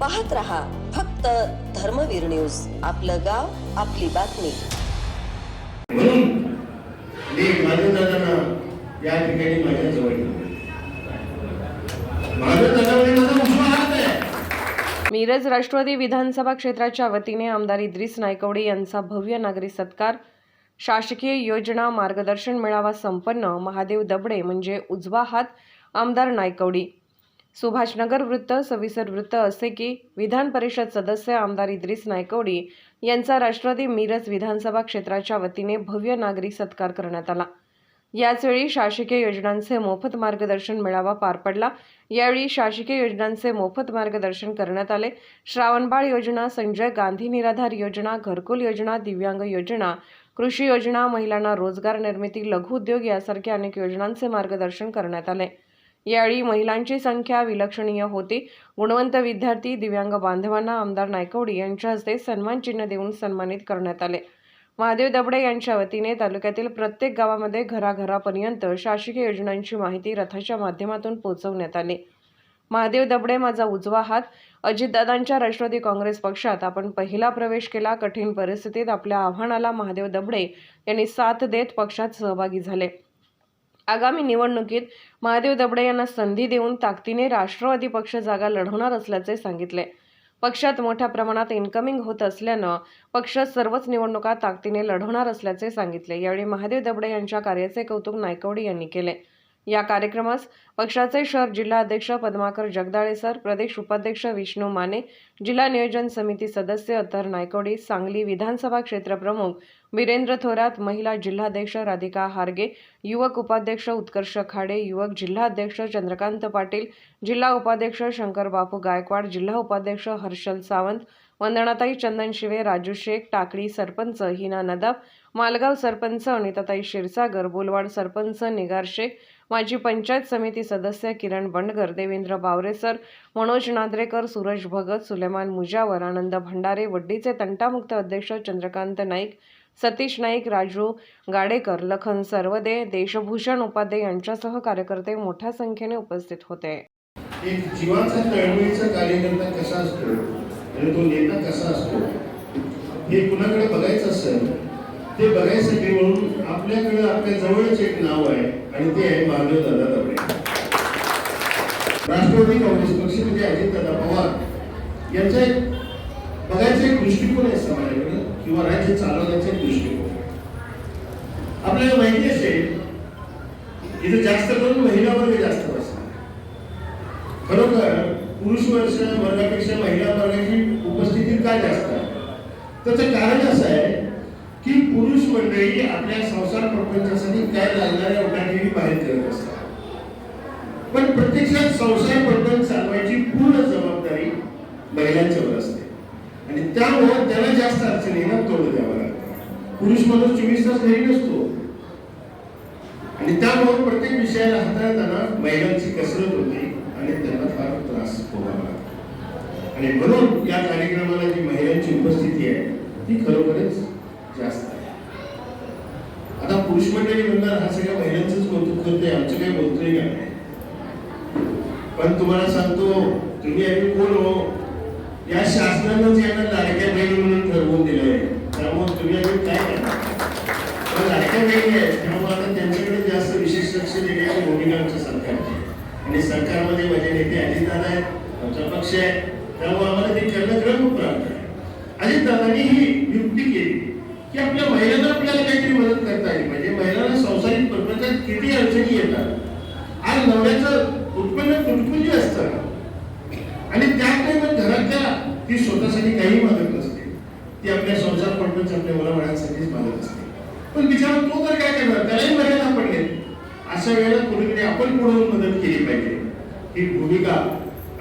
पाहत रहा फक्त धर्मवीर न्यूज. आपलं गाव आपली बातमी. म्हणून मी माझ्या दादांना या ठिकाणी माझ्या जवळ घेतलं. माझ्या दादा माझा उजवा हात आहे. मिरज राष्ट्रवादी विधानसभा क्षेत्राच्या वतीने आमदार इद्रिस नायकवडे यांचा भव्य नागरी सत्कार शासकीय योजना मार्गदर्शन मेळावा संपन्न महादेव दबडे म्हणजे उजवा हात आमदार नायकवडी. सुभाषनगर वृत्त सविसर वृत्त असे की विधान परिषद सदस्य आमदार इद्रिस नायकवडी यांचा राष्ट्रवादी मिरज विधानसभा क्षेत्राच्या वतीने भव्य नागरिक सत्कार करण्यात आला. याचवेळी शासकीय योजनांचे मोफत मार्गदर्शन मेळावा पार पडला. यावेळी शासकीय योजनांचे मोफत मार्गदर्शन करण्यात आले. श्रावणबाळ योजना संजय गांधी निराधार योजना घरकुल योजना दिव्यांग योजना कृषी योजना महिलांना रोजगार निर्मिती लघु उद्योग यासारख्या अनेक योजनांचे मार्गदर्शन करण्यात आले. यावेळी महिलांची संख्या विलक्षणीय होती. गुणवंत विद्यार्थी दिव्यांग बांधवांना आमदार नायकवडी यांच्या हस्ते सन्मान चिन्ह देऊन सन्मानित करण्यात आले. महादेव दबडे यांच्या वतीने तालुक्यातील प्रत्येक गावामध्ये घराघरापर्यंत शासकीय योजनांची माहिती रथाच्या माध्यमातून पोहोचवण्यात आली. महादेव दबडे माझा उजवा हात. अजितदादांच्या राष्ट्रवादी काँग्रेस पक्षात आपण पहिला प्रवेश केला. कठीण परिस्थितीत आपल्या आव्हानाला महादेव दबडे यांनी साथ देत पक्षात सहभागी झाले. आगामी निवडणुकीत महादेव दबडे यांना संधी देऊन ताकदीने राष्ट्रवादी पक्ष जागा लढवणार असल्याचे सांगितले. पक्षात मोठ्या प्रमाणात इन्कमिंग होत असल्यानं पक्ष सर्वच निवडणुका ताकदीने लढवणार असल्याचे सांगितले. यावेळी महादेव दबडे यांच्या कार्याचे कौतुक नायकवडी यांनी केले. या कार्यक्रमास पक्षाचे शहर जिल्हा अध्यक्ष पद्माकर जगदाळे सर प्रदेश उपाध्यक्ष विष्णू माने जिल्हा नियोजन समिती सदस्य अत्तर नायकोडे सांगली विधानसभा क्षेत्रप्रमुख वीरेंद्र थोरात महिला जिल्हाध्यक्ष राधिका हारगे युवक उपाध्यक्ष उत्कर्ष खाडे युवक जिल्हाध्यक्ष चंद्रकांत पाटील जिल्हा उपाध्यक्ष शंकर बापू गायकवाड जिल्हा उपाध्यक्ष हर्षल सावंत वंदनाताई चंदन शिवे राजू शेख टाकळी सरपंच हिना नदाब मालगाव सरपंच अनिताताई क्षीरसागर बोलवाड सरपंच निगार शेख माजी पंचायत समिती सदस्य किरण बंडगर देवेंद्र बावरेसर मनोज नांद्रेकर सूरज भगत सुलेमान मुजावर आनंद भंडारे वड्डीचे तंटामुक्त अध्यक्ष चंद्रकांत नाईक सतीश नाईक राजू गाडेकर लखन सर्वदे देशभूषण उपाध्ये यांच्यासह कार्यकर्ते मोठ्या संख्येने उपस्थित होते. एक जीवाचा तळमळीचा कार्यकर्ता कसा असतो आणि तो नेता कसा असतो हे कुणाकडे बघायचं असेल ते बघायसाठी म्हणून आपल्याकडे आपल्या जवळच एक नाव आहे. आणि ते आहे महादेव दादा दबडे राष्ट्रवादी काँग्रेस पक्ष म्हणजे अजितदादा पवार यांचा एक बघायचा एक दृष्टिकोन आहे समाजाकडे किंवा राज्य चालवण्याचा एक दृष्टिकोन. आपल्याला माहिती असेल इथे जास्त करून महिला वर्ग जास्त बसला खरोखर पुरुष वर्ष वर्गापेक्षा महिला वर्गाची उपस्थिती का जास्त? आहे त्याचं कारण असं आहे पुरुष मंडळी आपल्या संसार प्रपंचासाठी काय लागणाऱ्या उठाठेवी बाहेर करत असतात. पण प्रत्यक्षात संसार प्रपंच चालवायची पूर्ण जबाबदारी महिलांच्यावर असते. आणि त्यामुळे त्याला जास्त अडचणींना तोंड द्यावं लागतं. पुरुष माणूस चोवीस तास घरी नसतो. आणि त्यामुळे प्रत्येक विषयाला हाताळताना महिलांची कसरत होते आणि त्यांना फार त्रास भोगावा लागतो आणि म्हणून या कार्यक्रमाला जी महिलांची उपस्थिती आहे ती खरोखरच जास्त आहे म्हणणार हा सगळ्या महिलांचंच कौतुक करतोय आमचं काही बोलतोय का? पण तुम्हाला सांगतो तुम्ही आम्ही कोण हो? या शासनानंच यांना लाडक्या बहिणी म्हणून ठरवून दिलं आहे त्यामुळे तुम्ही आम्ही काय करणार? लाडक्या बहिणी आहेत त्यामुळे आता त्यांच्याकडे जास्त विशेष लक्ष देण्याची भूमिका आमच्या सरकारची आणि सरकारमध्ये माझे नेते अजितदादा आहेत आमचा पक्ष आहे त्यामुळे आम्हाला ते करणं करणं खूप प्राप्त आहे. अजितदादांनी ही युक्ती केली. की आपल्या महिलांना आपल्याला काहीतरी मदत करता आली पाहिजे म्हणजे महिलांना संसारिक प्रपंचात किती अडचणी येतात? आज नवऱ्याचं उत्पन्न तुटपुंजी असतं आणि त्यामुळे मग घरातल्या ती स्वतःसाठी काही मदत नसते. ती आपल्या संसार प्रपंच आपल्या मुलाबाळांसाठीच मदत असते. पण बिचारा तो तर काय करणार? त्यालाही मर्यादा पडले. अशा वेळेला कुणीकडे आपण पुढे मदत केली पाहिजे. ही भूमिका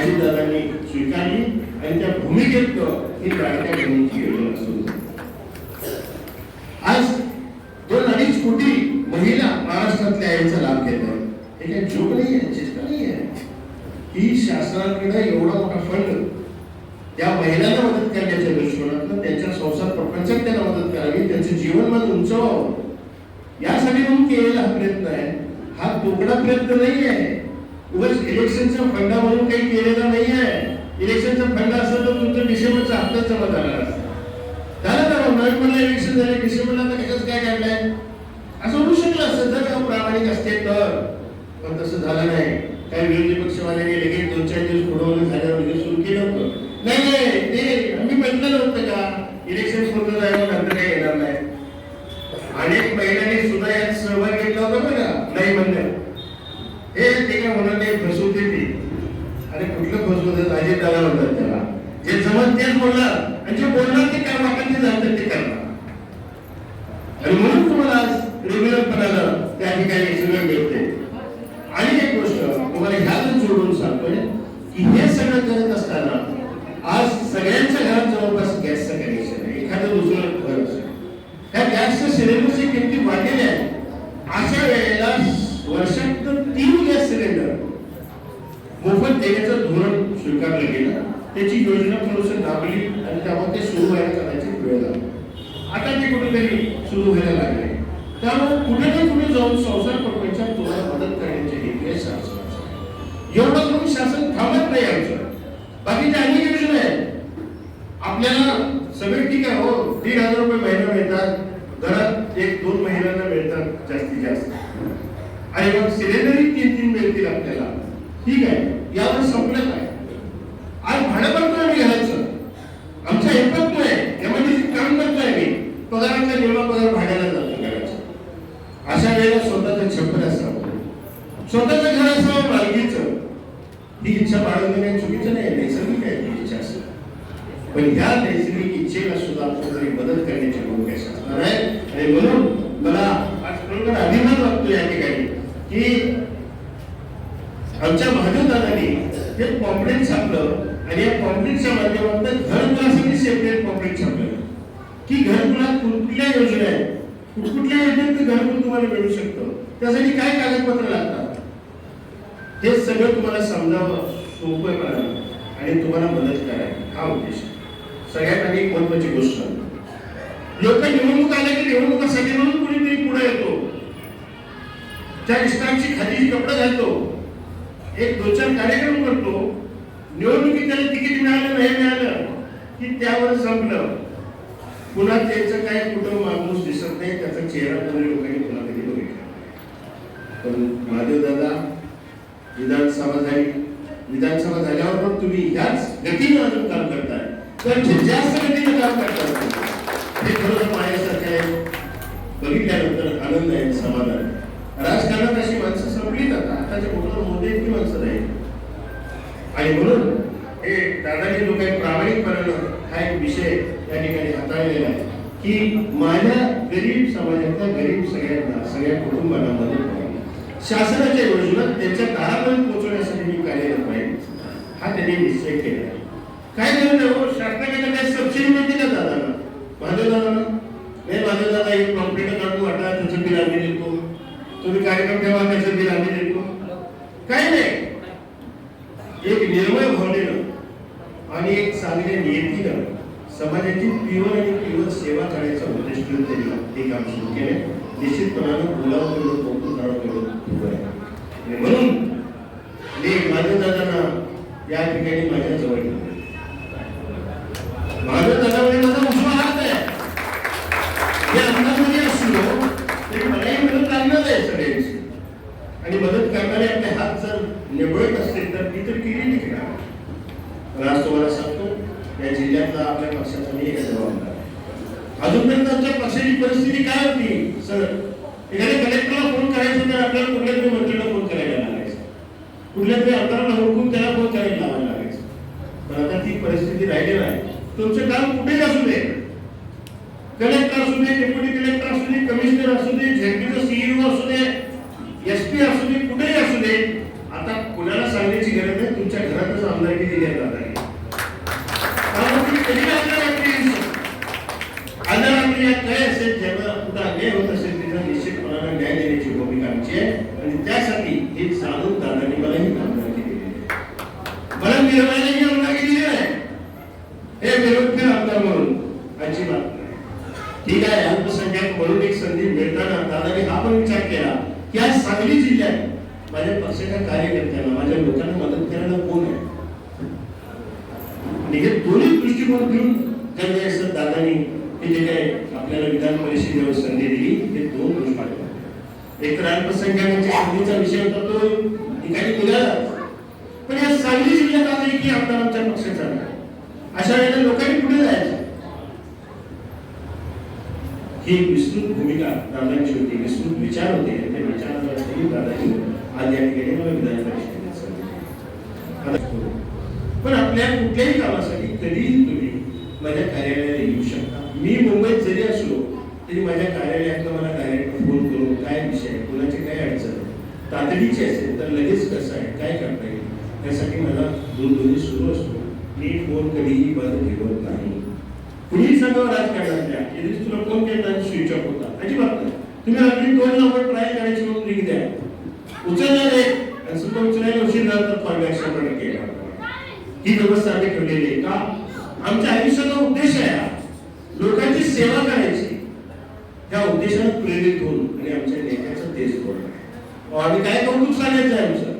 अजितदादांनी स्वीकारली आणि त्या भूमिकेत ही लाडक्या घेऊन योजना सुरू झाली. आज दोन अडीच कोटी महिला महाराष्ट्रातल्या याचा लाभ घेत आहेत हे काही जोक नाही आहे चेष्टा नाही आहे ही शासनाकडे एवढा मोठा फंड त्या महिलांना मदत करण्याच्या दृष्टिकोनातून त्यांच्या संसार प्रपंचात त्यांना मदत करावी त्यांचं जीवनमान उंचवावं यासाठी म्हणून केलेला हा प्रयत्न आहे. हा तोकडा प्रयत्न नाही आहे. उगाच इलेक्शनच्या फंडामधून काही केलेला नाही आहे. इलेक्शनचा फंड असेल तर तुमचं डिसेंबरचा हप्ताच जमा झाला असता. झालं तर मग नोव्हेंबरला इलेक्शन झाले डिसेंबरला तर कशाच काय काढलंय असं होऊ शकलं असतं जर का प्रामाणिक असते तर. पण तसं झालं नाही. काही विरोधी पक्षवाल्याने लगेच दोन चार दिवस पुढवलं झाल्यावर लगेच सुरू केलं होतं. नाही नाही ते आम्ही म्हटलं होतं का? इलेक्शन पूर्ण झाल्यावर नंतर काही येणार नाही. अनेक महिलांनी सुद्धा यात सहभाग घेतला होता बघा नाही म्हणलं. हे ते काय म्हणत नाही फसवते ती आणि कुठलं फसवत अजित दादा म्हणतात त्याला जे जमत तेच बोलणार. आणि जे बोलणार ते काम आपण ते जाणतात ते करणार आणि म्हणून तुम्हाला आज रेग्युलरपणाला त्या ठिकाणी सगळं मिळते आणि एक गोष्ट तुम्हाला ह्यातच जोडून सांगतोय की हे सगळं करत असताना आज सगळ्यांच्या घरात जवळपास गॅसचं कनेक्शन आहे एखादं दुसरं घर असेल त्या गॅसच्या सिलेंडरची किमती वाढलेल्या आहेत अशा वेळेला वर्षात तीन गॅस सिलेंडर मोफत देण्याचं धोरण स्वीकारलं गेलं. त्याची योजना थोडंसं दाबली आणि त्यामुळे ते सुरू व्हायला करायची वेळ लागला. आता ते कुठेतरी सुरू व्हायला लागले. त्यामुळे कुठे ना कुठे जाऊन संसार पटवायच्या तुम्हाला मदत करण्याचे हे आहे शासनाचा. एवढं करून शासन थांबत नाही आमचं. बाकीच्या अनेक योजना आहेत. आपल्याला सगळे ठीक आहे हो. दीड हजार रुपये महिना मिळतात. घरात एक दोन महिन्यांना मिळतात जास्तीत जास्त. आणि मग सिलेंडरही तीन तीन मिळतील आपल्याला. ठीक आहे यावर संपलं काय? आज भाडं भरतोय मी घराचं आमच्या आहे नाही एमआयडीसी काम करतोय मी. पगाराचा निम्मा पगार भाड्याला जातो घराचा अशा वेळेला स्वतःचं छप्पर असावं. स्वतःचं घर असावं मालकीचं. ही इच्छा बाळगणं काही चुकीचं नाही नैसर्गिक आहे ती इच्छा असेल. पण ह्या नैसर्गिक इच्छेला सुद्धा कुठेतरी मदत करण्याची भूमिका असणार आहे आणि म्हणून मला आज खरोखर अभिमान वाटतो या ठिकाणी की आमच्या महादेव हे पॉम्पलेट छापलं आणि या पॉम्पलेटच्या माध्यमातून घरकुलासाठी सेपरेट पॉम्पलेट छापलं. की घरकुलात कुठल्या योजना आहेत? कुठल्या योजनेत घरकुल तुम्हाला मिळू शकतं? त्यासाठी काय कागदपत्र लागतात? हे सगळं तुम्हाला समजावं सोपं करावं आणि तुम्हाला मदत करावी हा उद्देश. सगळ्यात आधी एक महत्वाची गोष्ट. लोक निवडणूक आल्या की निवडणुकासाठी म्हणून कुणीतरी पुढे येतो. त्या इष्टांची खाली कपडे घालतो एक दोन चार कार्यक्रम करतो. निवडणुकीत त्याला तिकीट मिळालं नाही मिळालं. की त्यावर संपलं. पुन्हा त्याचं काय कुठं माणूस दिसत नाही त्याचा चेहरा कोणी लोकांनी पुन्हा कधी बघितला पण महादेव दादा विधानसभा झाली. विधानसभा झाल्यावर पण तुम्ही ह्याच गतीनं अजून काम करताय. तर जास्त गतीनं काम करताय. ते खरोखर माझ्यासारखे आहे. बघितल्यानंतर आनंद आहे समाधान आहे. राजकारणात अशी माणसं संपली जातात. आताच्या मोठ्या मोठे इतकी माणसं नाही. आणि म्हणून हे दादाजी लोक प्रामाणिकपणानं हा एक विषय या ठिकाणी हाताळलेला आहे की माझ्या गरीब समाजातल्या गरीब सगळ्यांना सगळ्या कुटुंबांना मदत व्हावी शासनाच्या योजना त्यांच्या दारापर्यंत पोहोचवण्यासाठी मी कार्यरत पाहिजे हा त्यांनी निश्चय केला आहे. काय गरज हो? शासनाकडे काय सबसिडी मिळते का दादांना माझ्या दादांना नाही माझ्या दादा एक कॉम्प्लेट काढून वाटा त्याचं बिल आम्ही देतो तुम्ही कार्यक्रम ठेवा त्याचं बिल आम्ही देतो. काही नाही. एक निर्मय भावनेनं आणि एक चांगल्या नियतीनं समाजाची पिवर आणि पिवर सेवा करण्याचा उद्देश घेऊन त्यांनी हे काम सुरू केले निश्चितपणानं बोलावं केलं कौतुक करावं तेवढं आणि म्हणून मी माझ्या दादांना या ठिकाणी माझ्या जवळ ठेवले माझ्या दादामध्ये माझा उजवा हात आहे हे अंदाजमध्ये असलो तरी मलाही मदत लागणार आहे सगळ्यांची आणि मदत करणारे आपले हात जर निवडत असतील तर ती तर केली नाही का? आज तुम्हाला सांगतो या जिल्ह्यातला आपल्या पक्षाचा मी जबाबदार अजूनपर्यंत आमच्या पक्षाची परिस्थिती काय होती सर? एखाद्या कलेक्टरला फोन करायचा तर आपल्याला कुठल्या तरी मंत्र्याला फोन करायला लागायचा. कुठल्या तरी आमदाराला ओळखून त्याला फोन करायला लावायला लागायचं. पण आता ती परिस्थिती राहिली नाही तुमचं काम कुठेही असू दे. कलेक्टर असू दे डेप्युटी कलेक्टर असू दे कमिशनर असू दे झेडपीचा सीईओ असू दे एसपी असू दे कुठेही असू दे आता कुणाला सांगण्याची गरज नाही तुमच्या घरातच आमदारकी दिली जात आहे त्यामुळे तुम्ही कधी आपल्याला आजार आपली यात काय असेल जेव्हा कुठं अन्याय होत असेल तिथं निश्चितपणाने न्याय देण्याची भूमिका आमची आहे आणि त्यासाठी हे जाणून दादांनी मला ही आमदारकी दिली आहे. मला मिरवायलाही आमदारकी दिली आहे हे विरोधी आमदार म्हणून अजिबात नाही. ठीक आहे अल्पसंख्याक म्हणून एक संधी मिळताना दादाने हा पण विचार केला की आज सांगली जिल्ह्यात माझ्या पक्षाच्या कार्यकर्त्यांना माझ्या लोकांना मदत करायला कोण आहे? आणि हे दोन्ही दृष्टिकोन घेऊन जर असं दादानी हे जे काय आपल्याला विधान परिषदेवर संधी दिली हे दोन दृष्टी एक तर अल्पसंख्याकांच्या संधीचा विषय होता तो ठिकाणी निघाला पण या सांगली जिल्ह्यात आता की आमदार आमच्या पक्षाचा अशा वेळेला लोकांनी पुढे जायचं? ही विस्तृत भूमिका दादांची होती विस्तृत विचार होते ते त्या दादाजी आज या ठिकाणी मला विधान परिषदेत पण आपल्या कुठल्याही कामासाठी कधीही तुम्ही माझ्या कार्यालयाला येऊ शकता. मी मुंबईत जरी असलो तरी माझ्या कार्यालयात मला डायरेक्ट फोन करून काय विषय कोणाची काय अडचण तातडीची असेल तर लगेच कसं आहे काय करता येईल त्यासाठी मला दूरध्वनी सुरू असतो. मी फोन कधीही बंद ठेवत नाही. कुणीही सांगावं राजकारणात आणि होता. अजिबात नाही. तुम्ही आपली दोन नंबर ट्राय करायची म्हणून लिंक द्या उचलणार आहे. आणि समजा उचलायला उशीर झाला तर फॉरबॅक शंभर टक्के ही व्यवस्था आम्ही ठेवलेली आहे का? आमच्या आयुष्याचा उद्देश आहे लोकांची सेवा करायची. त्या उद्देशाने प्रेरित होऊन आणि आमच्या नेत्याचं तेच बोलणं आम्ही काय कौतुक सांगायचं आहे आमचं?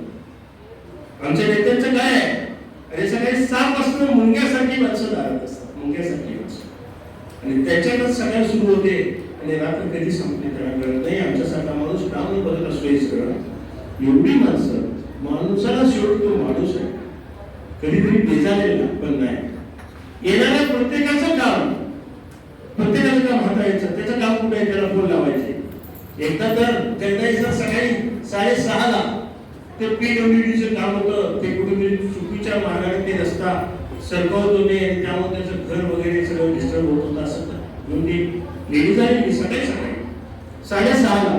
आमच्या नेत्यांचं काय आहे? अरे सगळे साप असणं मुंग्यासारखी माणसं दारात असतात. मुंग्यासारखी माणसं. आणि त्याच्यातच सगळ्या सुरू होते. आणि रात्र कधी संपली त्याला कळत नाही आमच्यासारखा माणूस काम बघत असतो हे सगळं. एवढी माणसं माणसाला शेवट तो माणूस आहे. कधीतरी बेजालेला पण नाही. येणाऱ्या प्रत्येकाचं काम प्रत्येकाचं काम हाताळायचं. त्याचं काम कुठे आहे? त्याला फोन लावायचे. एकदा तर त्यांना सकाळी साडेसहाला ते पीडब्ल्यूडीचं काम होतं. ते कुठेतरी चुकीच्या मार्गाने ते रस्ता सरकवत होते आणि त्यामुळे त्याचं घर वगैरे सगळं डिस्टर्ब होत होतं असं घेऊन ती लेडीज आली मी सकाळी सकाळी साडेसहाला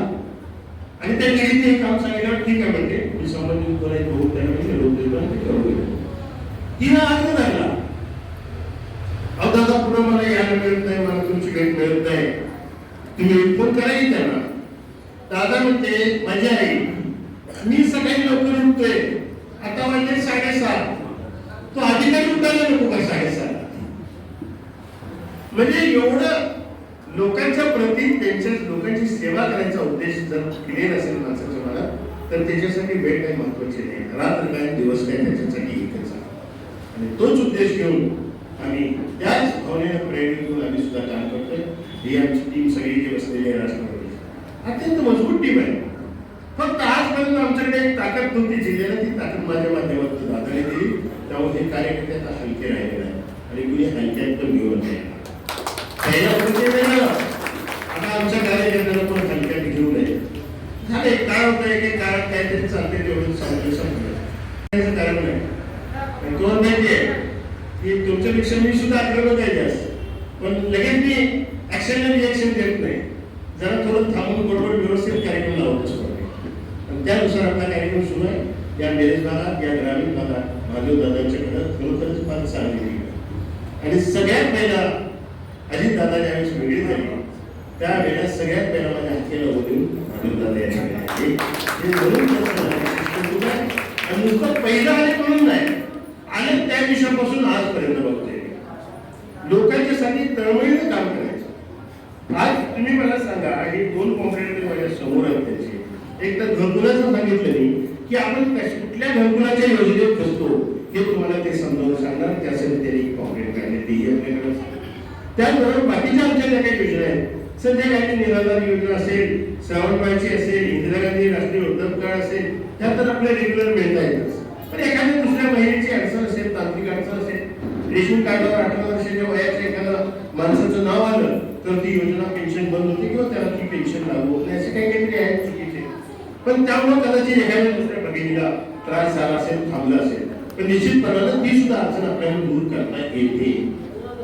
आणि त्या लेडीने हे काम सांगितलं ठीक आहे म्हणते मी संबंधित कोणाची बघू त्याला मी निरोप देतो आणि ते करू. तिला लागला अहो दादा पुढे मला यायला मिळत नाही मला तुमची भेट मिळत नाही. तुम्ही फोन करायची त्यांना. दादा म्हणते माझी आई मी सकाळी लवकर उठतोय. आता वाजले साडेसात. तो अधिकारी उठायला नको का साडेसात? म्हणजे एवढं लोकांच्या प्रती त्यांच्या लोकांची सेवा करायचा उद्देश जर क्लिअर असेल माणसाच्या मनात तर त्याच्यासाठी भेट काही महत्वाची नाही. रात्र काय दिवस काय त्याच्यासाठी एकच आहे. आणि तोच उद्देश घेऊन आम्ही त्याच भावनेनं प्रेरित होऊन आम्ही सुद्धा काम करतोय. ही आमची टीम सगळी जी बसलेली आहे राष्ट्रवादी अत्यंत मजबूत टीम आहे. फक्त आजपर्यंत आमच्याकडे एक ताकद नव्हती जिल्ह्याला ती ताकद माझ्या माध्यमातून दादाने दिली त्यामुळे हे कार्यकर्ते आता हलके राहिले नाही आणि कुणी हलक्यात पण घेऊन नाही पहिल्या म्हणजे वेगळं आता आमच्या कार्यकर्त्यांना पण घेऊ नये झाले काय होतं एक एक कारण काहीतरी चालते तेवढं सांगतो संपलं. कारण नाही. आणि माहिती आहे की तुमच्यापेक्षा मी सुद्धा आक्रमक आहे. जास्त पण लगेच मी ऍक्शनला रिॲक्शन देत नाही. जरा थोडं थांबून बरोबर व्यवस्थित कार्यक्रम लावत असतो आणि त्यानुसार आपला कार्यक्रम सुरू आहे. या मेरेज भागात या ग्रामीण भागात माधव दादांच्याकडं खरोखरच फार चांगली आणि सगळ्यात पहिला अजित दादा ज्यावेळेस वेगळी झाली त्यावेळेला सगळ्यात पहिला माझ्या हाकेला बोलून म्हणून आहे. आणि नुसतं पहिलं आले म्हणून नाही. आणि त्या दिवसापासून आजपर्यंत बघतोय लोकांच्यासाठी तळमळीने काम करायचं. आज तुम्ही मला सांगा हे दोन कॉम्प्रेटर माझ्यासमोर आहेत त्याचे एक तर घरकुलाचं सांगितलं मी की आपण कुठल्या घरकुलाच्या योजनेत बसतो हे तुम्हाला ते समजावून सांगणार. त्यासाठी त्यांनी कॉम्प्रेट काढले तेही त्याचबरोबर बाकीच्या आमच्या ज्या काही योजना आहेत सध्या काही निराधार योजना असेल श्रावणबाईची असेल इंदिरा गांधी राष्ट्रीय वृद्धप कार्ड असेल त्या तर आपल्या रेग्युलर मिळता येतात पण एखाद्या दुसऱ्या महिलेची अडचण असेल तांत्रिक अडचण असेल रेशन कार्डवर अठरा वर्षाच्या वयाच्या एखादं माणसाचं नाव आलं तर ती योजना पेन्शन बंद होते किंवा त्याला ती पेन्शन लागू होत नाही असे काही काहीतरी आहेत चुकीचे. पण त्यामुळे कदाचित एखाद्या दुसऱ्या भगिनीला त्रास झाला असेल थांबला असेल पण निश्चितपणानं ती सुद्धा अडचण आपल्याला दूर करता येते.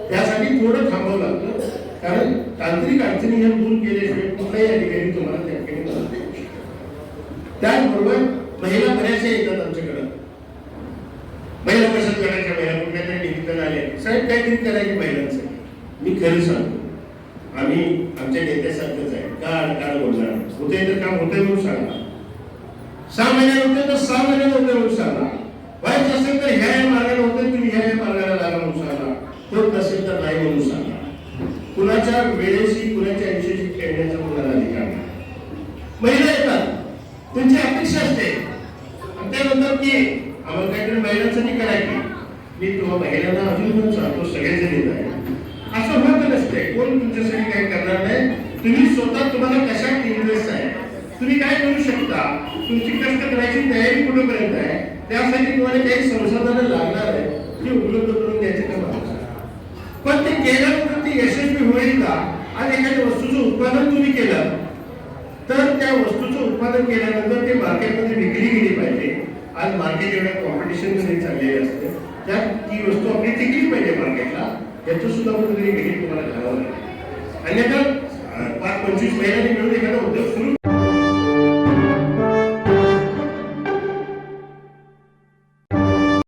त्यासाठी थोडं थांबावं लागतं. कारण तांत्रिक अडचणी ह्या दूर केल्याशिवाय कुठल्याही अधिकारी तुम्हाला त्या ठिकाणी मदत शकतात त्याचबरोबर महिला बऱ्याचशा येतात आमच्याकडं. महिला बचत गटाच्या महिला कुठल्या तरी निमित्तानं आल्या साहेब काहीतरी करायचे महिलांसाठी. मी खरं सांगतो आम्ही आमच्या नेत्यासारखंच आहे काढ काढ बोलणार होते तर काम होते म्हणून सांगा सहा महिन्यात होते तर सहा महिन्यात होते म्हणून सांगा व्हायचं असेल तर ह्या ह्या मार्गाने होते तुम्ही ह्या ह्या मार्गाला लागा म्हणून सांगा होत नसेल तर नाही म्हणून सांगा कुणाच्या वेळेशी कुणाच्या आयुष्याशी खेळण्याचा कुणाला अधिकार नाही. महिला येतात. त्यांची अपेक्षा असते. ते म्हणतात की आम्हाला काहीतरी महिलांसाठी करायची. मी तुम्हाला महिलांना अजून पण सांगतो सगळेजण येत आहे असं होत नसते. कोण तुमच्यासाठी काही करणार नाही? तुम्ही स्वतः तुम्हाला कशात इंटरेस्ट आहे? तुम्ही काय करू शकता? तुमची कष्ट करायची तयारी कुठेपर्यंत आहे? त्यासाठी तुम्हाला काही संसाधनं लागणार आहे ते उपलब्ध करून द्यायचे काम पण ते केलं ते यशस्वी होईल का आज एखाद्या वस्तूचं उत्पादन तुम्ही केलं तर त्या वस्तूचं उत्पादन केल्यानंतर ते मार्केटमध्ये विकली गेली पाहिजे. आज मार्केट एवढ्या कॉम्पिटिशनमध्ये चाललेले असते. त्यात ती वस्तू आपली टिकली पाहिजे मार्केटला. याचं सुद्धा कुठेतरी वेगळी तुम्हाला घालावं लागेल. अन्यथा पाच पंचवीस महिन्यांनी मिळून एखादा उद्योग सुरू